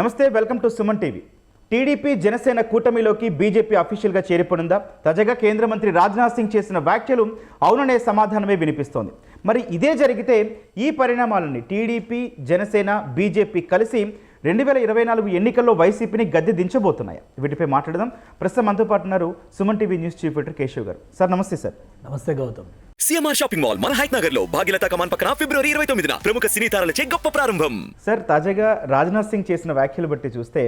నమస్తే welcome to Suman TV. TDP Janasena కూటమిలోకి BJP అఫీషియల్గా చేరిపోనుందా? తాజాగా కేంద్ర మంత్రి రాజ్నాథ్ సింగ్ చేసిన వ్యాఖ్యలు అవుననే సమాధానమే వినిపిస్తోంది. మరి ఇదే జరిగితే ఈ పరిణామాలని టీడీపీ జనసేన బీజేపీ కలిసి రెండు వేల ఇరవై నాలుగు ఎన్నికల్లో వైసీపీని గద్దె దించబోతున్నాయి. వీటిపై మాట్లాడదాం. ప్రస్తుతం మనతో పాటు ఉన్నారు Suman TV news chief editor Keshav garu. Sir నమస్తే సార్. నమస్తే గౌతమ్. సిఎంఆర్ షాపింగ్ మాల్ మన హైట్ నగర్లో భాగ్యలత కమాన్ పక్కన ఫిబ్రవరి ఇరవై తొమ్మిదిన ప్రముఖ సినీ తారలచే గొప్ప ప్రారంభం. సార్ తాజాగా రాజ్నాథ్ సింగ్ చేసిన వ్యాఖ్యలు బట్టి చూస్తే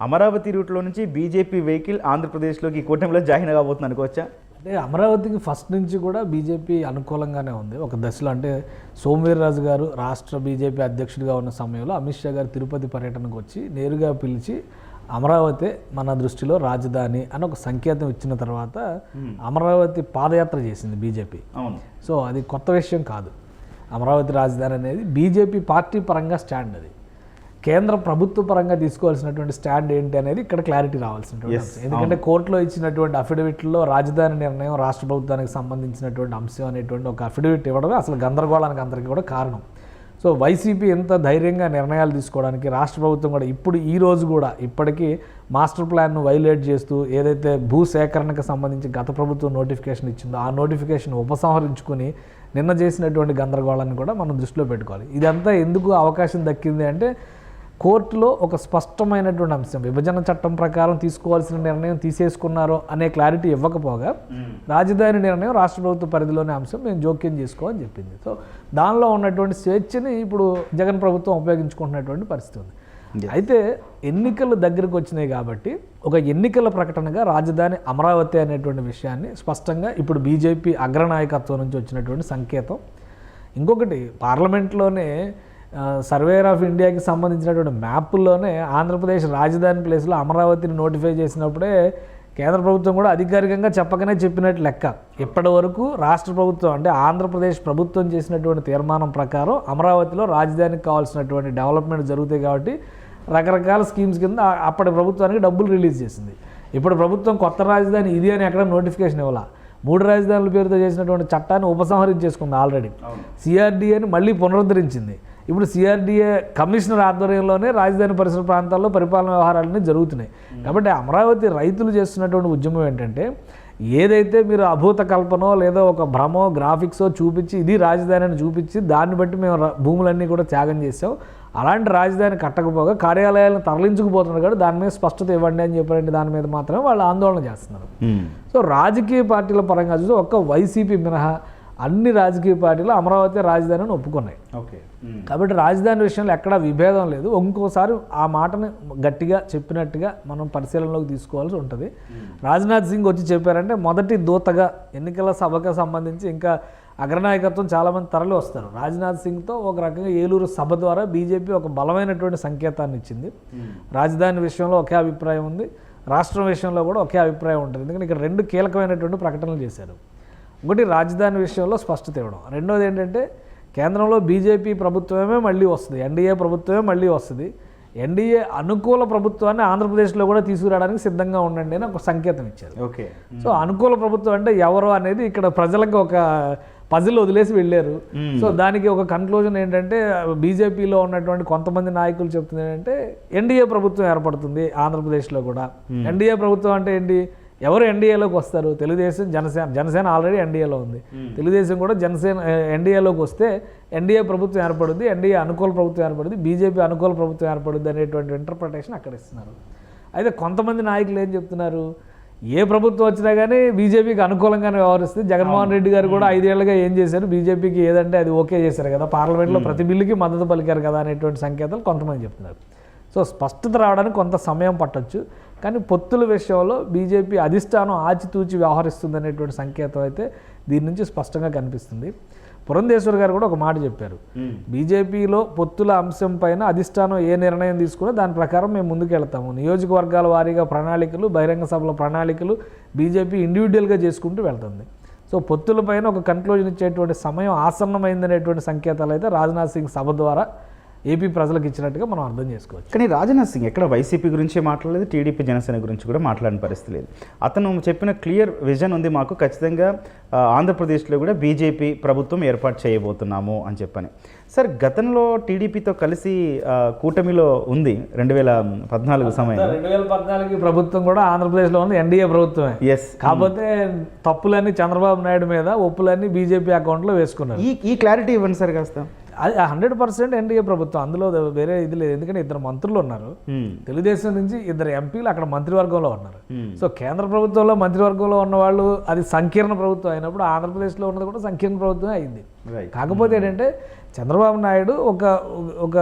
అమరావతి రూట్లో నుంచి బీజేపీ వెహికల్ ఆంధ్రప్రదేశ్లోకి ఈ కూటమిలో జాయిన్ కాబోతుంది అనుకోవచ్చా? అంటే అమరావతికి ఫస్ట్ నుంచి కూడా బీజేపీ అనుకూలంగానే ఉంది. ఒక దశలో అంటే సోమవీర్రాజు గారు రాష్ట్ర బీజేపీ అధ్యక్షుడిగా ఉన్న సమయంలో అమిత్ షా గారు తిరుపతి పర్యటనకు వచ్చి నేరుగా పిలిచి అమరావతి మన దృష్టిలో రాజధాని అని ఒక సంకేతం ఇచ్చిన తర్వాత అమరావతి పాదయాత్ర చేసింది బీజేపీ. సో అది కొత్త విషయం కాదు. అమరావతి రాజధాని అనేది బీజేపీ పార్టీ పరంగా స్టాండ్ అది. కేంద్ర ప్రభుత్వ పరంగా తీసుకోవాల్సినటువంటి స్టాండ్ ఏంటి అనేది ఇక్కడ క్లారిటీ రావాల్సినటువంటి అంశం ఎందుకంటే కోర్టులో ఇచ్చినటువంటి అఫిడవిట్లో రాజధాని నిర్ణయం రాష్ట్ర ప్రభుత్వానికి సంబంధించినటువంటి అంశం అనేటువంటి ఒక అఫిడవిట్ ఇవ్వడమే అసలు గందరగోళానికి అందరికీ కూడా కారణం. సో వైసీపీ ఎంత ధైర్యంగా నిర్ణయాలు తీసుకోవడానికి రాష్ట్ర ప్రభుత్వం కూడా ఇప్పుడు ఈ రోజు కూడా ఇప్పటికీ మాస్టర్ ప్లాన్ను వైలేట్ చేస్తూ ఏదైతే భూ సేకరణకు సంబంధించి గత ప్రభుత్వం నోటిఫికేషన్ ఇచ్చిందో ఆ నోటిఫికేషన్ ఉపసంహరించుకుని నిన్న చేసినటువంటి గందరగోళాన్ని కూడా మనం దృష్టిలో పెట్టుకోవాలి. ఇదంతా ఎందుకు అవకాశం దక్కింది అంటే కోర్టులో ఒక స్పష్టమైనటువంటి అంశం విభజన చట్టం ప్రకారం తీసుకోవాల్సిన నిర్ణయం తీసేసుకున్నారో అనే క్లారిటీ ఇవ్వకపోగా రాజధాని నిర్ణయం రాష్ట్ర ప్రభుత్వ పరిధిలోనే అంశం మేము జోక్యం చేసుకోమని చెప్పింది. సో దానిలో ఉన్నటువంటి స్వేచ్ఛని ఇప్పుడు జగన్ ప్రభుత్వం ఉపయోగించుకుంటున్నటువంటి పరిస్థితి ఉంది. అయితే ఎన్నికలు దగ్గరకు వచ్చినాయి కాబట్టి ఒక ఎన్నికల ప్రకటనగా రాజధాని అమరావతి అనేటువంటి విషయాన్ని స్పష్టంగా ఇప్పుడు బీజేపీ అగ్రనాయకత్వం నుంచి వచ్చినటువంటి సంకేతం. ఇంకొకటి పార్లమెంట్లోనే సర్వేర్ ఆఫ్ ఇండియాకి సంబంధించినటువంటి మ్యాప్ల్లోనే ఆంధ్రప్రదేశ్ రాజధాని ప్లేస్లో అమరావతిని నోటిఫై చేసినప్పుడే కేంద్ర ప్రభుత్వం కూడా అధికారికంగా చెప్పకనే చెప్పినట్టు లెక్క. ఇప్పటి వరకు రాష్ట్ర ప్రభుత్వం అంటే ఆంధ్రప్రదేశ్ ప్రభుత్వం చేసినటువంటి తీర్మానం ప్రకారం అమరావతిలో రాజధానికి కావాల్సినటువంటి డెవలప్మెంట్ జరుగుతాయి కాబట్టి రకరకాల స్కీమ్స్ కింద అప్పటి ప్రభుత్వానికి డబ్బులు రిలీజ్ చేసింది. ఇప్పుడు ప్రభుత్వం కొత్త రాజధాని ఇది అని ఎక్కడ నోటిఫికేషన్ ఇవ్వాల? మూడు రాజధానుల పేరుతో చేసినటువంటి చట్టాన్ని ఉపసంహరించేసుకుంది ఆల్రెడీ. సిఆర్డీఏని మళ్ళీ పునరుద్ధరించింది. ఇప్పుడు సిఆర్డీఏ కమిషనర్ ఆధ్వర్యంలోనే రాజధాని పరిసర ప్రాంతాల్లో పరిపాలన వ్యవహారాలన్నీ జరుగుతున్నాయి. కాబట్టి అమరావతి రైతులు చేస్తున్నటువంటి ఉద్యమం ఏంటంటే ఏదైతే మీరు అభూత కల్పనో లేదో ఒక భ్రమో గ్రాఫిక్సో చూపించి ఇది రాజధాని అని చూపించి దాన్ని బట్టి మేము భూములన్నీ కూడా త్యాగం చేసాం అలాంటి రాజధాని కట్టకపోగా కార్యాలయాలను తరలించుకుపోతున్నారు కాబట్టి దాని మీద స్పష్టత ఇవ్వండి అని చెప్పారంటే దాని మీద మాత్రమే వాళ్ళు ఆందోళన చేస్తున్నారు. సో రాజకీయ పార్టీల పరంగా చూస్తే ఒక్క వైసీపీ మినహా అన్ని రాజకీయ పార్టీలు అమరావతి రాజధానిని ఒప్పుకున్నాయి. ఓకే. కాబట్టి రాజధాని విషయంలో ఎక్కడా విభేదం లేదు. ఇంకోసారి ఆ మాటని గట్టిగా చెప్పినట్టుగా మనం పరిశీలనలోకి తీసుకోవాల్సి ఉంటుంది. రాజ్నాథ్ సింగ్ వచ్చి చెప్పారంటే మొదటి దూతగా ఎన్నికల సభకు సంబంధించి ఇంకా అగ్రనాయకత్వం చాలామంది తరలి వస్తారు. రాజ్నాథ్ సింగ్తో ఒక రకంగా ఏలూరు సభ ద్వారా బీజేపీ ఒక బలమైనటువంటి సంకేతాన్ని ఇచ్చింది. రాజధాని విషయంలో ఒకే అభిప్రాయం ఉంది. రాష్ట్రం విషయంలో కూడా ఒకే అభిప్రాయం ఉంటుంది. ఎందుకంటే ఇక్కడ రెండు కీలకమైనటువంటి ప్రకటనలు చేశారు. ఒకటి రాజధాని విషయంలో స్పష్టత ఇవ్వడం. రెండోది ఏంటంటే కేంద్రంలో బీజేపీ ప్రభుత్వమే మళ్ళీ వస్తుంది ఎన్డీఏ ప్రభుత్వమే మళ్ళీ వస్తుంది. ఎన్డీఏ అనుకూల ప్రభుత్వాన్ని ఆంధ్రప్రదేశ్లో కూడా తీసుకురావడానికి సిద్ధంగా ఉండండి అని ఒక సంకేతం ఇచ్చారు. ఓకే. సో అనుకూల ప్రభుత్వం అంటే ఎవరు అనేది ఇక్కడ ప్రజలకు ఒక పజిల్ వదిలేసి వెళ్ళారు. సో దానికి ఒక కన్క్లూజన్ ఏంటంటే బీజేపీలో ఉన్నటువంటి కొంతమంది నాయకులు చెప్తుంది ఏంటంటే ఎన్డీఏ ప్రభుత్వం ఏర్పడుతుంది ఆంధ్రప్రదేశ్లో కూడా. ఎన్డీఏ ప్రభుత్వం అంటే ఏంటి? ఎవరు ఎన్డీఏలోకి వస్తారు? తెలుగుదేశం జనసేన జనసేన ఆల్రెడీ ఎన్డీఏలో ఉంది. తెలుగుదేశం కూడా జనసేన ఎన్డీఏలోకి వస్తే ఎన్డీఏ ప్రభుత్వం ఏర్పడుద్ది ఎన్డీఏ అనుకూల ప్రభుత్వం ఏర్పడుద్ది బీజేపీ అనుకూల ప్రభుత్వం ఏర్పడుద్ది అనేటువంటి ఇంటర్ప్రిటేషన్ అక్కడ ఇస్తున్నారు. అయితే కొంతమంది నాయకులు ఏం చెప్తున్నారు? ఏ ప్రభుత్వం వచ్చినా కానీ బీజేపీకి అనుకూలంగానే వ్యవహరిస్తుంది. జగన్మోహన్ రెడ్డి గారు కూడా ఐదేళ్ళుగా ఏం చేశారు? బీజేపీకి ఏదంటే అది ఓకే చేశారు కదా. పార్లమెంట్లో ప్రతి బిల్లుకి మద్దతు పలికారు కదా అనేటువంటి సంకేతాలు కొంతమంది చెప్తున్నారు. సో స్పష్టత రావడానికి కొంత సమయం పట్టొచ్చు. కానీ పొత్తుల విషయంలో బీజేపీ అధిష్టానం ఆచితూచి వ్యవహరిస్తుంది అనేటువంటి సంకేతం అయితే దీని నుంచి స్పష్టంగా కనిపిస్తుంది. పురంధేశ్వర్ గారు కూడా ఒక మాట చెప్పారు. బీజేపీలో పొత్తుల అంశం పైన అధిష్టానం ఏ నిర్ణయం తీసుకున్నా దాని ప్రకారం మేము ముందుకెళ్తాము. నియోజకవర్గాల వారీగా ప్రణాళికలు బహిరంగ సభల ప్రణాళికలు బీజేపీ ఇండివిజువల్గా చేసుకుంటూ వెళ్తుంది. సో పొత్తులపైన ఒక కన్క్లూజన్ ఇచ్చేటువంటి సమయం ఆసన్నమైందనేటువంటి సంకేతాలు అయితే రాజ్నాథ్ సింగ్ సభ ద్వారా ఏపీ ప్రజలకు ఇచ్చినట్టుగా మనం అర్థం చేసుకోవచ్చు. కానీ రాజ్నాథ్ సింగ్ ఎక్కడ వైసీపీ గురించే మాట్లాడలేదు టీడీపీ జనసేన గురించి కూడా మాట్లాడిన పరిస్థితి లేదు. అతను చెప్పిన క్లియర్ విజన్ ఉంది మాకు ఖచ్చితంగా ఆంధ్రప్రదేశ్లో కూడా బీజేపీ ప్రభుత్వం ఏర్పాటు చేయబోతున్నాము అని చెప్పని. సార్ గతంలో టీడీపీతో కలిసి కూటమిలో ఉంది రెండు వేల పద్నాలుగు సమయంలో. రెండు వేల పద్నాలుగు ప్రభుత్వం కూడా ఆంధ్రప్రదేశ్లో ఉంది ఎన్డీఏ ప్రభుత్వమే. ఎస్ కాకపోతే తప్పులన్నీ చంద్రబాబు నాయుడు మీద ఒప్పులన్నీ బీజేపీ అకౌంట్లో వేసుకున్నారు. ఈ ఈ క్లారిటీ ఇవ్వండి సార్ కాస్త. అది హండ్రెడ్ పర్సెంట్ ఎన్డీఏ ప్రభుత్వం అందులో వేరే ఇది లేదు. ఎందుకంటే ఇద్దరు మంత్రులు ఉన్నారు. తెలుగుదేశం నుంచి ఇద్దరు ఎంపీలు అక్కడ మంత్రివర్గంలో ఉన్నారు. సో కేంద్ర ప్రభుత్వంలో మంత్రివర్గంలో ఉన్న వాళ్ళు అది సంకీర్ణ ప్రభుత్వం అయినప్పుడు ఆంధ్రప్రదేశ్లో ఉన్నది కూడా సంకీర్ణ ప్రభుత్వమే అయింది. కాకపోతే ఏంటంటే చంద్రబాబు నాయుడు ఒక ఒక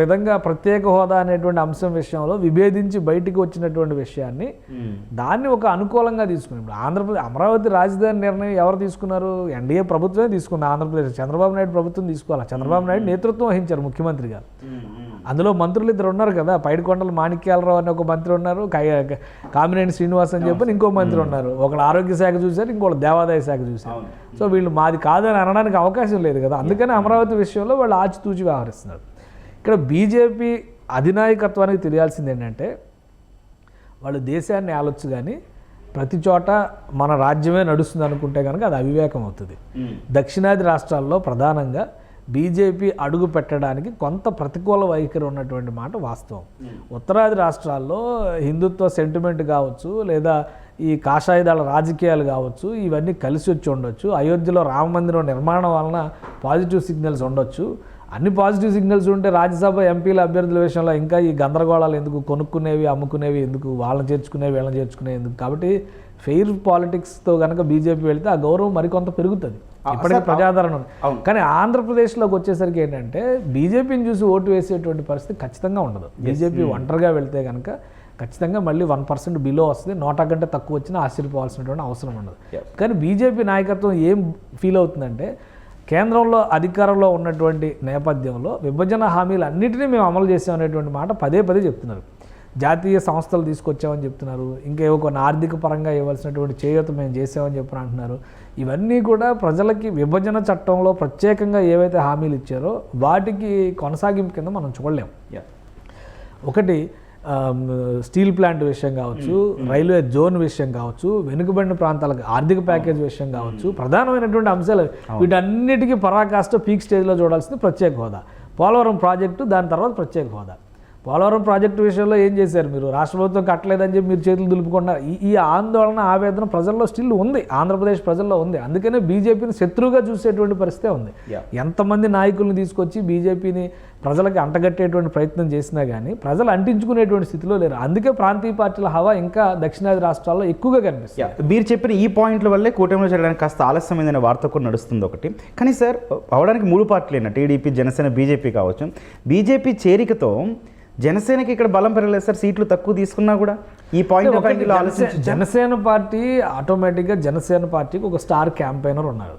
విధంగా ప్రత్యేక హోదా అనేటువంటి అంశం విషయంలో విభేదించి బయటికి వచ్చినటువంటి విషయాన్ని దాన్ని ఒక అనుకూలంగా తీసుకుని ఇప్పుడు ఆంధ్రప్రదేశ్ అమరావతి రాజధాని నిర్ణయం ఎవరు తీసుకున్నారు? ఎన్డీఏ ప్రభుత్వమే తీసుకుంది. ఆంధ్రప్రదేశ్ చంద్రబాబు నాయుడు ప్రభుత్వం తీసుకోవాలి? చంద్రబాబు నాయుడు నేతృత్వం వహించారు ముఖ్యమంత్రిగా. అందులో మంత్రులు ఇద్దరు ఉన్నారు కదా పైడికొండల మాణిక్యాలరావు అని ఒక మంత్రి ఉన్నారు కామినేని శ్రీనివాస్ అని చెప్పి ఇంకో మంత్రి ఉన్నారు. ఒకళ్ళు ఆరోగ్య శాఖ చూశారు ఇంకోళ్ళు దేవాదాయ శాఖ చూశారు. సో వీళ్ళు మాది కాదని అనడానికి అవకాశం లేదు కదా. అందుకని అమరావతి విషయంలో వాళ్ళు ఆచితూచి వ్యవహరిస్తున్నారు. ఇక్కడ బీజేపీ అధినాయకత్వానికి తెలియాల్సింది ఏంటంటే వాళ్ళు దేశాన్ని ఆలోచు కానీ ప్రతి చోట మన రాజ్యమే నడుస్తుంది అనుకుంటే కనుక అది అవివేకం అవుతుంది. దక్షిణాది రాష్ట్రాల్లో ప్రధానంగా బీజేపీ అడుగు పెట్టడానికి కొంత ప్రతికూల వైఖరి ఉన్నటువంటి మాట వాస్తవం. ఉత్తరాది రాష్ట్రాల్లో హిందుత్వ సెంటిమెంట్ కావచ్చు లేదా ఈ కాషాయదాల రాజకీయాలు కావచ్చు ఇవన్నీ కలిసి వచ్చి ఉండొచ్చు. అయోధ్యలో రామ మందిరం నిర్మాణం వలన పాజిటివ్ సిగ్నల్స్ ఉండొచ్చు. అన్ని పాజిటివ్ సిగ్నల్స్ ఉంటే రాజ్యసభ ఎంపీల అభ్యర్థుల విషయంలో ఇంకా ఈ గందరగోళాలు ఎందుకు కొనుక్కునేవి అమ్ముకునేవి ఎందుకు వాళ్ళని చేర్చుకునేవి వీళ్ళని చేర్చుకునేవి ఎందుకు? కాబట్టి ఫెయిర్ పాలిటిక్స్తో కనుక బీజేపీ వెళ్తే ఆ గౌరవం మరికొంత పెరుగుతుంది. ఇప్పటికీ ప్రజాదరణ ఉంది. కానీ ఆంధ్రప్రదేశ్లోకి వచ్చేసరికి ఏంటంటే బీజేపీని చూసి ఓటు వేసేటువంటి పరిస్థితి ఖచ్చితంగా ఉండదు. బీజేపీ ఒంటరిగా వెళ్తే కనుక ఖచ్చితంగా మళ్ళీ వన్ పర్సెంట్ బిలో వస్తుంది. నోటా కంటే తక్కువ వచ్చినా ఆశ్చర్యపోవాల్సినటువంటి అవసరం ఉండదు. కానీ బీజేపీ నాయకత్వం ఏం ఫీల్ అవుతుందంటే కేంద్రంలో అధికారంలో ఉన్నటువంటి నేపథ్యంలో విభజన హామీలు అన్నిటినీ మేము అమలు చేసామనేటువంటి మాట పదే పదే చెప్తున్నారు. జాతీయ సంస్థలు తీసుకొచ్చామని చెప్తున్నారు. ఇంకా ఏవో కొన్ని ఆర్థిక పరంగా ఇవ్వాల్సినటువంటి చేయూత మేము చేసామని చెప్పని అంటున్నారు. ఇవన్నీ కూడా ప్రజలకి విభజన చట్టంలో ప్రత్యేకంగా ఏవైతే హామీలు ఇచ్చారో వాటికి కొనసాగింపు కింద మనం చూడలేం. ఒకటి స్టీల్ ప్లాంట్ విషయం కావచ్చు రైల్వే జోన్ విషయం కావచ్చు వెనుకబడిన ప్రాంతాలకు ఆర్థిక ప్యాకేజ్ విషయం కావచ్చు ప్రధానమైనటువంటి అంశాలు వీటన్నిటికీ పరాకాష్ట పీక్ స్టేజ్లో చూడాల్సింది ప్రత్యేక హోదా. పోలవరం ప్రాజెక్టు దాని తర్వాత ప్రత్యేక హోదా. పోలవరం ప్రాజెక్టు విషయంలో ఏం చేశారు మీరు? రాష్ట్ర ప్రభుత్వం కట్టలేదని చెప్పి మీరు చేతులు దులుపుకున్నారు. ఈ ఆందోళన ఆవేదన ప్రజల్లో స్టిల్ ఉంది. ఆంధ్రప్రదేశ్ ప్రజల్లో ఉంది. అందుకనే బీజేపీని శత్రువుగా చూసేటువంటి పరిస్థితే ఉంది. ఎంతమంది నాయకుల్ని తీసుకొచ్చి బీజేపీని ప్రజలకి అంటగట్టేటువంటి ప్రయత్నం చేసినా కానీ ప్రజలు అంటించుకునేటువంటి స్థితిలో లేరు. అందుకే ప్రాంతీయ పార్టీల హవా ఇంకా దక్షిణాది రాష్ట్రాల్లో ఎక్కువగా కనిపిస్తుంది. మీరు చెప్పిన ఈ పాయింట్ల వల్లే కూటమిలో జరగడానికి కాస్త ఆలస్యమైందనే వార్త కూడా నడుస్తుంది ఒకటి. కానీ సార్ అవడానికి మూడు పార్టీలేనా టీడీపీ జనసేన బీజేపీ కావచ్చు. బీజేపీ చేరికతో జనసేనకి ఇక్కడ బలం పెరగలేదు సార్ సీట్లు తక్కువ తీసుకున్నా కూడా. ఈ పాయింట్ ఆలోచించి జనసేన పార్టీ ఆటోమేటిక్గా జనసేన పార్టీకి ఒక స్టార్ క్యాంపెయినర్ ఉన్నారు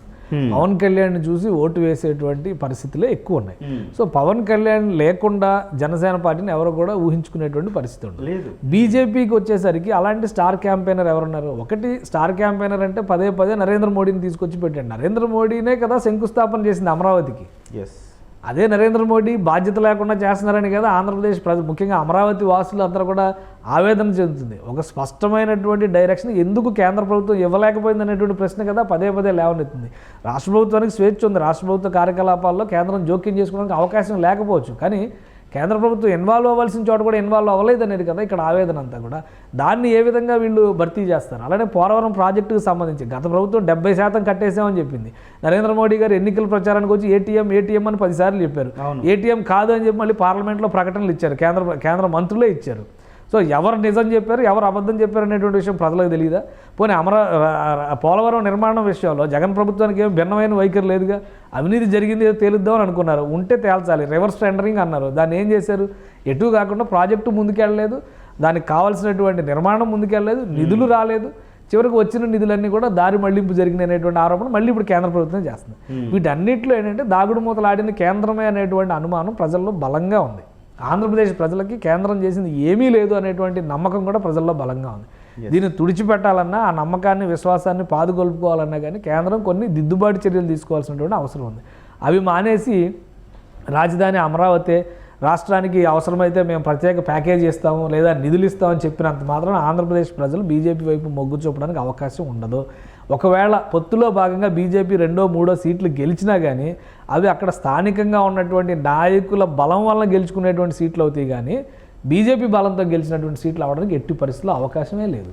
పవన్ కళ్యాణ్ చూసి ఓటు వేసేటువంటి పరిస్థితులే ఎక్కువ ఉన్నాయి. సో పవన్ కళ్యాణ్ లేకుండా జనసేన పార్టీని ఎవరు కూడా ఊహించుకునేటువంటి పరిస్థితి ఉండదు. లేదు. బీజేపీకి వచ్చేసరికి అలాంటి స్టార్ క్యాంపెయినర్ ఎవరున్నారు? ఒకటి స్టార్ క్యాంపెయినర్ అంటే పదే పదే నరేంద్ర మోడీని తీసుకొచ్చి పెట్టండి. నరేంద్ర మోడీనే కదా శంకుస్థాపన చేసింది అమరావతికి. ఎస్ అదే నరేంద్ర మోడీ బాధ్యత లేకుండా చేస్తున్నారని కదా ఆంధ్రప్రదేశ్ ప్రజ ముఖ్యంగా అమరావతి వాసులు అందరూ కూడా ఆవేదన చెందుతుంది. ఒక స్పష్టమైనటువంటి డైరెక్షన్ ఎందుకు కేంద్ర ప్రభుత్వం ఇవ్వలేకపోయింది అనేటువంటి ప్రశ్న కదా పదే పదే లేవనెత్తుంది. రాష్ట్ర ప్రభుత్వానికి స్వేచ్ఛ ఉంది. రాష్ట్ర ప్రభుత్వ కార్యకలాపాల్లో కేంద్రం జోక్యం చేసుకోవడానికి అవకాశం లేకపోవచ్చు. కానీ కేంద్ర ప్రభుత్వం ఇన్వాల్వ్ అవ్వాల్సిన చోట కూడా ఇన్వాల్వ్ అవ్వలేదు అనేది కదా ఇక్కడ ఆవేదన అంతా కూడా. దాన్ని ఏ విధంగా వీళ్ళు భర్తీ చేస్తారు? అలానే పోలవరం ప్రాజెక్టుకు సంబంధించి గత ప్రభుత్వం డెబ్బై శాతం కట్టేసామని చెప్పింది. నరేంద్ర మోడీ గారు ఎన్నికల ప్రచారానికి వచ్చి ఏటీఎం ఏటీఎం అని పదిసార్లు చెప్పారు. ఏటీఎం కాదు అని చెప్పి మళ్ళీ పార్లమెంట్లో ప్రకటనలు ఇచ్చారు. కేంద్ర కేంద్ర మంత్రులే ఇచ్చారు. సో ఎవరు నిజం చెప్పారు ఎవరు అబద్ధం చెప్పారు అనేటువంటి విషయం ప్రజలకు తెలియదా పోనీ అమరా పోలవరం నిర్మాణం విషయంలో జగన్ ప్రభుత్వానికి ఏం భిన్నమైన వైఖరి లేదుగా? అవినీతి జరిగింది తేలుద్దామని అనుకున్నారు. ఉంటే తేల్చాలి. రివర్స్ టెండరింగ్ అన్నారు. దాన్ని ఏం చేశారు? ఎటు కాకుండా ప్రాజెక్టు ముందుకెళ్ళలేదు. దానికి కావాల్సినటువంటి నిర్మాణం ముందుకెళ్ళలేదు. నిధులు రాలేదు. చివరికి వచ్చిన నిధులన్నీ కూడా దారి మళ్ళింపు జరిగినాయి అనేటువంటి ఆరోపణ మళ్ళీ ఇప్పుడు కేంద్ర ప్రభుత్వం చేస్తుంది. వీటన్నిటిలో ఏంటంటే దాగుడు మూతలు ఆడింది కేంద్రమే అనేటువంటి అనుమానం ప్రజల్లో బలంగా ఉంది. ఆంధ్రప్రదేశ్ ప్రజలకి కేంద్రం చేసింది ఏమీ లేదు అనేటువంటి నమ్మకం కూడా ప్రజల్లో బలంగా ఉంది. దీన్ని తుడిచిపెట్టాలన్నా ఆ నమ్మకాన్ని విశ్వాసాన్ని పాదుకొల్పుకోవాలన్నా కానీ కేంద్రం కొన్ని దిద్దుబాటు చర్యలు తీసుకోవాల్సినటువంటి అవసరం ఉంది. అవి మానేసి రాజధాని అమరావతి రాష్ట్రానికి అవసరమైతే మేము ప్రత్యేక ప్యాకేజ్ ఇస్తాము లేదా నిధులు ఇస్తామని చెప్పినంత మాత్రం ఆంధ్రప్రదేశ్ ప్రజలు బీజేపీ వైపు మొగ్గు చూపడానికి అవకాశం ఉండదు. ఒకవేళ పొత్తులో భాగంగా బీజేపీ రెండో మూడో సీట్లు గెలిచినా కానీ అవి అక్కడ స్థానికంగా ఉన్నటువంటి నాయకుల బలం వల్ల గెలుచుకునేటువంటి సీట్లు అవుతాయి కానీ బీజేపీ బలంతో గెలిచినటువంటి సీట్లు అవడానికి ఎట్టి పరిస్థితుల్లో అవకాశమే లేదు.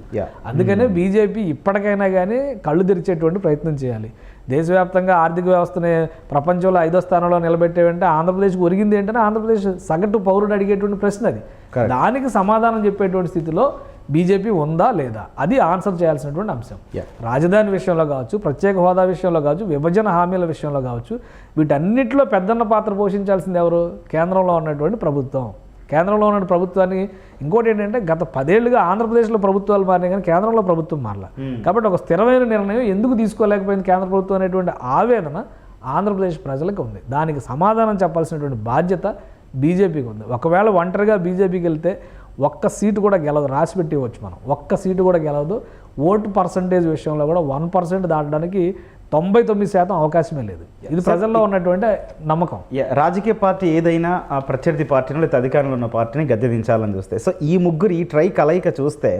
అందుకనే బీజేపీ ఇప్పటికైనా కానీ కళ్ళు తెరిచేటువంటి ప్రయత్నం చేయాలి దేశవ్యాప్తంగా ఆర్థిక వ్యవస్థని ప్రపంచంలో ఐదో స్థానంలో నిలబెట్టేవంటే ఆంధ్రప్రదేశ్కి ఒరిగింది ఏంటంటే ఆంధ్రప్రదేశ్ సగటు పౌరుడు అడిగేటువంటి ప్రశ్న అది. దానికి సమాధానం చెప్పేటువంటి స్థితిలో బీజేపీ ఉందా లేదా? అది ఆన్సర్ చేయాల్సినటువంటి అంశం. రాజధాని విషయంలో కావచ్చు ప్రత్యేక హోదా విషయంలో కావచ్చు విభజన హామీల విషయంలో కావచ్చు వీటన్నిటిలో పెద్దన్న పాత్ర పోషించాల్సింది ఎవరు? కేంద్రంలో ఉన్నటువంటి ప్రభుత్వం. కేంద్రంలో ఉన్న ప్రభుత్వాన్ని ఇంకోటి ఏంటంటే గత పదేళ్ళుగా ఆంధ్రప్రదేశ్లో ప్రభుత్వాలు మారినాయి కానీ కేంద్రంలో ప్రభుత్వం మారల. కాబట్టి ఒక స్థిరమైన నిర్ణయం ఎందుకు తీసుకోలేకపోయింది కేంద్ర ప్రభుత్వం అనేటువంటి ఆవేదన ఆంధ్రప్రదేశ్ ప్రజలకు ఉంది. దానికి సమాధానం చెప్పాల్సినటువంటి బాధ్యత బీజేపీకి ఉంది. ఒకవేళ ఒంటరిగా బీజేపీకి వెళ్తే ఒక్క సీటు కూడా గెలవదు రాసి పెట్టి ఇవ్వచ్చు మనం. ఒక్క సీటు కూడా గెలవదు. ఓటు పర్సంటేజ్ విషయంలో కూడా వన్ పర్సెంట్ దాటడానికి తొంభై తొమ్మిది శాతం అవకాశమే లేదు. ఇది ప్రజల్లో ఉన్నటువంటి నమ్మకం. రాజకీయ పార్టీ ఏదైనా ఆ ప్రత్యర్థి పార్టీని లేదా అధికారంలో ఉన్న పార్టీని గద్దెదించాలని చూస్తే సో ఈ ముగ్గురు ఈ ట్రై కలయిక చూస్తే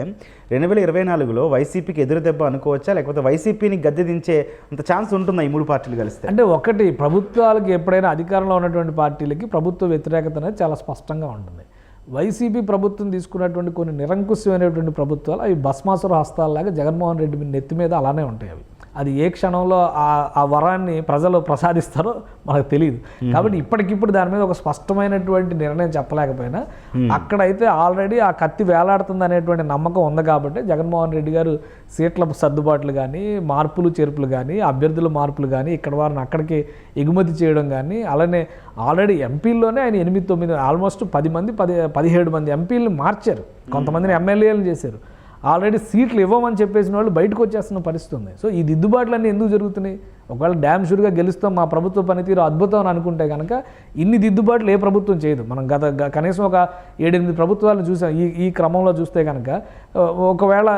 రెండు వేల ఇరవై నాలుగులో వైసీపీకి ఎదురు దెబ్బ అనుకోవచ్చా? లేకపోతే వైసీపీని గద్దెదించే అంత ఛాన్స్ ఉంటుందా ఈ మూడు పార్టీలు కలిస్తే? అంటే ఒకటి ప్రభుత్వాలకి ఎప్పుడైనా అధికారంలో ఉన్నటువంటి పార్టీలకి ప్రభుత్వ వ్యతిరేకత అనేది చాలా స్పష్టంగా ఉంటుంది. వైసీపీ ప్రభుత్వం తీసుకున్నటువంటి కొన్ని నిరంకుశమైనటువంటి ప్రభుత్వాలు అవి భస్మాసుర హస్తాలలాగా జగన్మోహన్ రెడ్డి నెత్తి మీద అలానే ఉంటాయి అవి. అది ఏ క్షణంలో ఆ ఆ వరాన్ని ప్రజలు ప్రసాదిస్తారో మనకు తెలియదు కాబట్టి ఇప్పటికిప్పుడు దాని మీద ఒక స్పష్టమైనటువంటి నిర్ణయం చెప్పలేకపోయినా అక్కడైతే ఆల్రెడీ ఆ కత్తి వేలాడుతుంది అనేటువంటి నమ్మకం ఉంది కాబట్టి జగన్మోహన్ రెడ్డి గారు సీట్ల సర్దుబాట్లు కానీ మార్పులు చేర్పులు కానీ అభ్యర్థుల మార్పులు కానీ ఇక్కడ వారిని అక్కడికి ఎగుమతి చేయడం కానీ అలానే ఆల్రెడీ ఎంపీల్లోనే ఆయన ఎనిమిది తొమ్మిది ఆల్మోస్ట్ పది మంది పది పదిహేడు మంది ఎంపీలను మార్చారు. కొంతమందిని ఎమ్మెల్యేలు చేశారు. ఆల్రెడీ సీట్లు ఇవ్వమని చెప్పేసిన వాళ్ళు బయటకు వచ్చేస్తున్న పరిస్థితి ఉంది సో ఈ దిద్దుబాట్లన్నీ ఎందుకు జరుగుతున్నాయి? ఒకవేళ డ్యామ్ షూర్గా గెలుస్తాం మా ప్రభుత్వ పనితీరు అద్భుతం అని అనుకుంటే కనుక ఇన్ని దిద్దుబాట్లు ఏ ప్రభుత్వం చేయదు. మనం గత కనీసం ఒక ఏడెనిమిది ప్రభుత్వాలను చూసాం. ఈ ఈ క్రమంలో చూస్తే కనుక ఒకవేళ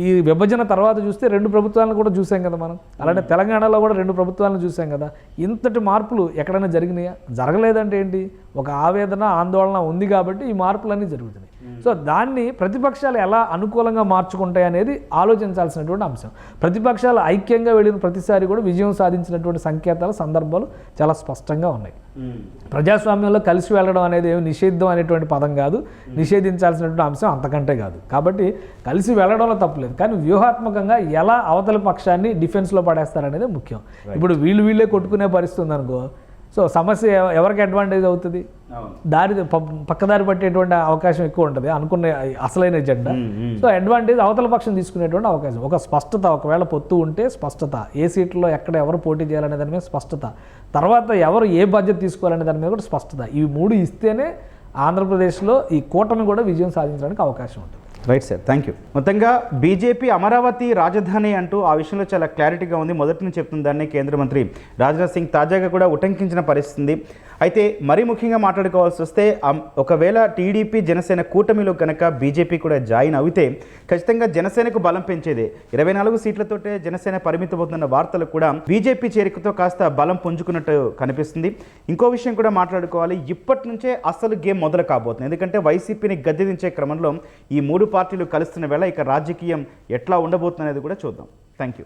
ఈ విభజన తర్వాత చూస్తే రెండు ప్రభుత్వాలను కూడా చూసాం కదా మనం. అలానే తెలంగాణలో కూడా రెండు ప్రభుత్వాలను చూసాం కదా. ఇంతటి మార్పులు ఎక్కడైనా జరిగినాయా? జరగలేదంటే ఏంటి? ఒక ఆవేదన ఆందోళన ఉంది కాబట్టి ఈ మార్పులన్నీ జరుగుతున్నాయి. సో దాన్ని ప్రతిపక్షాలు ఎలా అనుకూలంగా మార్చుకుంటాయి అనేది ఆలోచించాల్సినటువంటి అంశం. ప్రతిపక్షాలు ఐక్యంగా వెళ్ళిన ప్రతిసారి కూడా విజయం సాధించినటువంటి సంకేతాలు సందర్భాలు చాలా స్పష్టంగా ఉన్నాయి. ప్రజాస్వామ్యంలో కలిసి వెళ్ళడం అనేది ఏమి నిషేధం అనేటువంటి పదం కాదు. నిషేధించాల్సినటువంటి అంశం అంతకంటే కాదు. కాబట్టి కలిసి వెళ్ళడంలో తప్పులేదు కానీ వ్యూహాత్మకంగా ఎలా అవతల పక్షాన్ని డిఫెన్స్లో పడేస్తారనేది ముఖ్యం. ఇప్పుడు వీళ్ళు వీళ్ళే కొట్టుకునే పరిస్థితి ఉందనుకో సో సమస్య ఎవ- ఎవరికి అడ్వాంటేజ్ అవుతుంది? దారి పక్కదారి పట్టేటువంటి అవకాశం ఎక్కువ ఉంటుంది. అనుకున్న అసలైన ఎజెండా సో అడ్వాంటేజ్ అవతల పక్షం తీసుకునేటువంటి అవకాశం. ఒక స్పష్టత ఒకవేళ పొత్తు ఉంటే స్పష్టత. ఏ సీట్లో ఎక్కడ ఎవరు పోటీ చేయాలనే దాని మీద స్పష్టత. తర్వాత ఎవరు ఏ బడ్జెట్ తీసుకోవాలనే దాని మీద కూడా స్పష్టత. ఇవి మూడు ఇస్తేనే ఆంధ్రప్రదేశ్లో ఈ కూటమి కూడా విజయం సాధించడానికి అవకాశం ఉంటుంది. రైట్ సార్ థ్యాంక్ యూ మొత్తంగా బీజేపీ అమరావతి రాజధాని అంటూ ఆ విషయంలో చాలా క్లారిటీగా ఉంది. మొదటి నుంచి చెప్తున్న దాన్ని కేంద్ర మంత్రి రాజ్నాథ్ సింగ్ తాజాగా కూడా ఉటంకించిన పరిస్థితి అయితే మరీ ముఖ్యంగా మాట్లాడుకోవాల్సి వస్తే ఒకవేళ టీడీపీ జనసేన కూటమిలో కనుక బీజేపీ కూడా జాయిన్ అయితే ఖచ్చితంగా జనసేనకు బలం పెంచేదే. ఇరవై నాలుగు సీట్లతోటే జనసేన పరిమితమవుతున్న వార్తలు కూడా బీజేపీ చేరికతో కాస్త బలం పుంజుకున్నట్టు కనిపిస్తుంది. ఇంకో విషయం కూడా మాట్లాడుకోవాలి. ఇప్పటి నుంచే అసలు గేమ్ మొదలు కాబోతుంది. ఎందుకంటే వైసీపీని గద్దెదించే క్రమంలో ఈ మూడు పార్టీలు కలుస్తున్న వేళ ఇక రాజకీయం ఎట్లా ఉండబోతుంది అనేది కూడా చూద్దాం. Thank you